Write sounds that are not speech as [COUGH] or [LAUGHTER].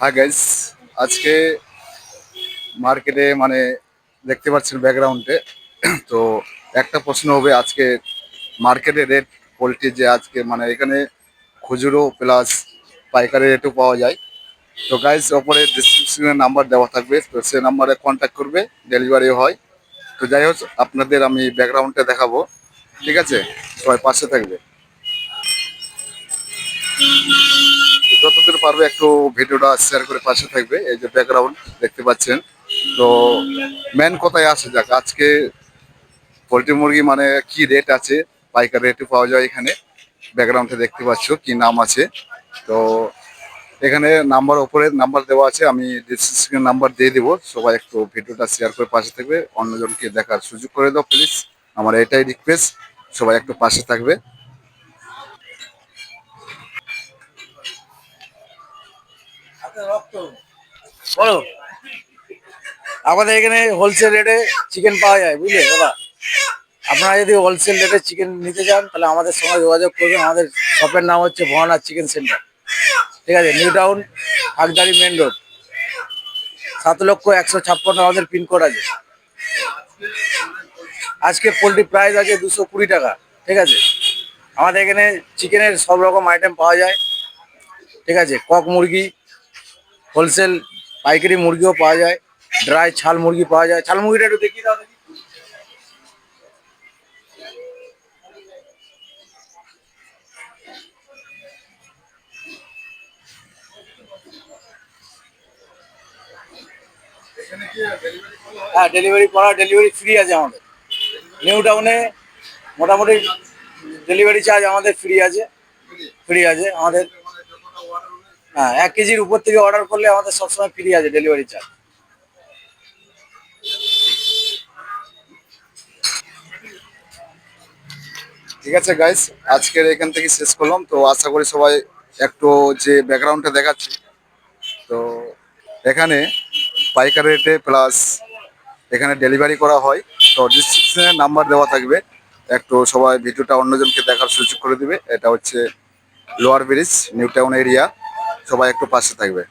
হ্যাঁ আজকে মার্কেটে মানে দেখতে পাচ্ছেন ব্যাকগ্রাউন্ডে [CLEARS THROAT] তো একটা প্রশ্ন হবে, আজকে মার্কেটে রেট পোলট্রি যে আজকে মানে এখানে খুচরো প্লাস পাইকারি রেটও পাওয়া যায়। তো গাইস ওপরে ডিসক্রিপশনে নাম্বার দেওয়া থাকবে, তো সে নাম্বারে কন্ট্যাক্ট করবে ডেলিভারি হয়। তো যাই হোক, আপনাদের আমি ব্যাকগ্রাউন্ডটা দেখাবো। ঠিক আছে? সবাই পাশে থাকবে। যতদূর পারবে একটু ভিডিওটা শেয়ার করে পাশে থাকবে, এই যে ব্যাকগ্রাউন্ড দেখতে পাচ্ছেন। তো মেন কথায় আসে যাক, আজকে পোলট্রি মুরগি মানে কি রেট আছে, পাইকারি রেটে পাওয়া যায় এখানে ব্যাকগ্রাউন্ডে দেখতে পাচ্ছ, কি নাম আছে। তো এখানে নাম্বার ওপরে নাম্বার দেওয়া আছে, আমি ডিসক্রিপশনে নাম্বার দিয়ে দেবো, সবাই একটু ভিডিওটা শেয়ার করে পাশে থাকবে, অন্যজনকে দেখার সুযোগ করে দাও প্লিজ আমার এটাই রিকোয়েস্ট সবাই একটু পাশে থাকবে। বলো। আমাদের এখানে হোলসেল রেটে চিকেন পাওয়া যায়, বুঝলে দাদা? আপনারা যদি হোলসেল রেটে চিকেন নিতে চান, তাহলে আমাদের সঙ্গে যোগাযোগ করবেন। আমাদের শপের নাম হচ্ছে ভহানা চিকেন সেন্টার ঠিক আছে? নিউ টাউন হাকদারি মেন রোড সাত লক্ষ একশো ছাপ্পান্ন আমাদের পিনকোড আছে। আজকে পোলট্রি প্রাইস আছে দুশো কুড়ি টাকা। ঠিক আছে? আমাদের এখানে চিকেনের সব রকম আইটেম পাওয়া যায়। ঠিক আছে? কক মুরগি হোলসেল পাইকারি মুরগিও পাওয়া যায়, ড্রাই ছাল মুরগি পাওয়া যায়। ছাল মুরগিটা একটু দেখি দাও হ্যাঁ ডেলিভারি করা ডেলিভারি ফ্রি আছে আমাদের। নিউ টাউনে মোটামুটি ডেলিভারি চার্জ আমাদের ফ্রি আছে। ফ্রি আছে আমাদের। হ্যাঁ এক কেজির উপর থেকে অর্ডার করলে আমাদের সবসময় ফ্রি আছে ডেলিভারি চার্জ ঠিক আছে গাইস আজকের এখান থেকে শেষ করলাম। তো আশা করি সবাই একটু যে ব্যাকগ্রাউন্ডটা দেখাচ্ছি, তো এখানে পাইকারি রেটে প্লাস এখানে ডেলিভারি করা হয়। তো ডিসক্রিপশনে নাম্বার দেওয়া থাকবে, একটু সবাই ভিডিওটা অন্যজনকে দেখার সুযোগ করে দিবে। এটা হচ্ছে lower bridge, new town area. সবাই একটু পাশে থাকবে।